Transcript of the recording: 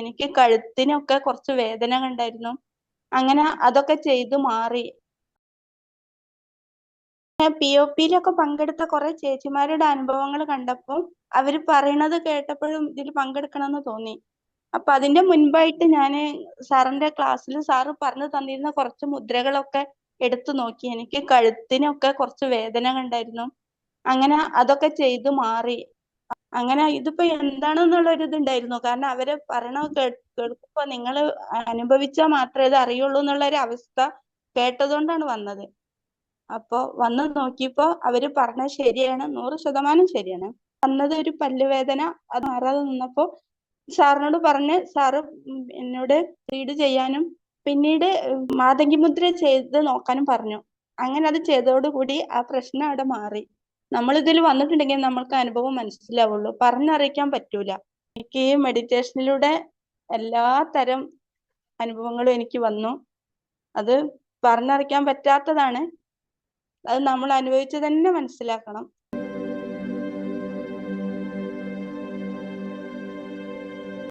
എനിക്ക് കഴുത്തിനൊക്കെ കുറച്ച് വേദന ഉണ്ടായിരുന്നു. അങ്ങനെ അതൊക്കെ ചെയ്ത് മാറി. പി ഒ പിയിലൊക്കെ പങ്കെടുത്ത കുറെ ചേച്ചിമാരുടെ അനുഭവങ്ങൾ കണ്ടപ്പോൾ അവർ പറയണത് കേട്ടപ്പോഴും ഇതിൽ പങ്കെടുക്കണമെന്ന് തോന്നി. അപ്പൊ അതിന്റെ മുൻപായിട്ട് ഞാൻ സാറിന്റെ ക്ലാസ്സിൽ സാറ് പറഞ്ഞു തന്നിരുന്ന കുറച്ച് മുദ്രകളൊക്കെ എടുത്തു നോക്കി. എനിക്ക് കഴുത്തിനൊക്കെ കുറച്ച് വേദന ഉണ്ടായിരുന്നു. അങ്ങനെ അതൊക്കെ ചെയ്ത് മാറി. അങ്ങനെ ഇതിപ്പോ എന്താണെന്നുള്ള ഒരു ഇതുണ്ടായിരുന്നു കാരണം അവർ പറയണ കേൾക്കുമ്പോ നിങ്ങൾ അനുഭവിച്ചാൽ മാത്രമേ ഇത് അറിയുള്ളൂ എന്നുള്ള ഒരു അവസ്ഥ കേട്ടതുകൊണ്ടാണ് വന്നത്. അപ്പോ വന്ന് നോക്കിയപ്പോ അവർ പറഞ്ഞത് ശരിയാണ്. നൂറ് ശതമാനം ശരിയാണ്. വന്നത് ഒരു പല്ലുവേദന അത് മാറാതെ നിന്നപ്പോ സാറിനോട് പറഞ്ഞ് സാറ് എന്നോട് റീഡ് ചെയ്യാനും പിന്നീട് മാതങ്കി മുദ്ര ചെയ്ത് നോക്കാനും പറഞ്ഞു. അങ്ങനെ അത് ചെയ്തതോടുകൂടി ആ പ്രശ്നം അവിടെ മാറി. നമ്മൾ ഇതിൽ വന്നിട്ടുണ്ടെങ്കിൽ നമ്മൾക്ക് അനുഭവം മനസ്സിലാവുള്ളൂ. പറഞ്ഞറിയിക്കാൻ പറ്റൂല. എനിക്ക് ഈ മെഡിറ്റേഷനിലൂടെ എല്ലാ തരം അനുഭവങ്ങളും എനിക്ക് വന്നു. അത് പറഞ്ഞറിയിക്കാൻ പറ്റാത്തതാണ്. അത് നമ്മൾ അനുഭവിച്ച് തന്നെ മനസ്സിലാക്കണം.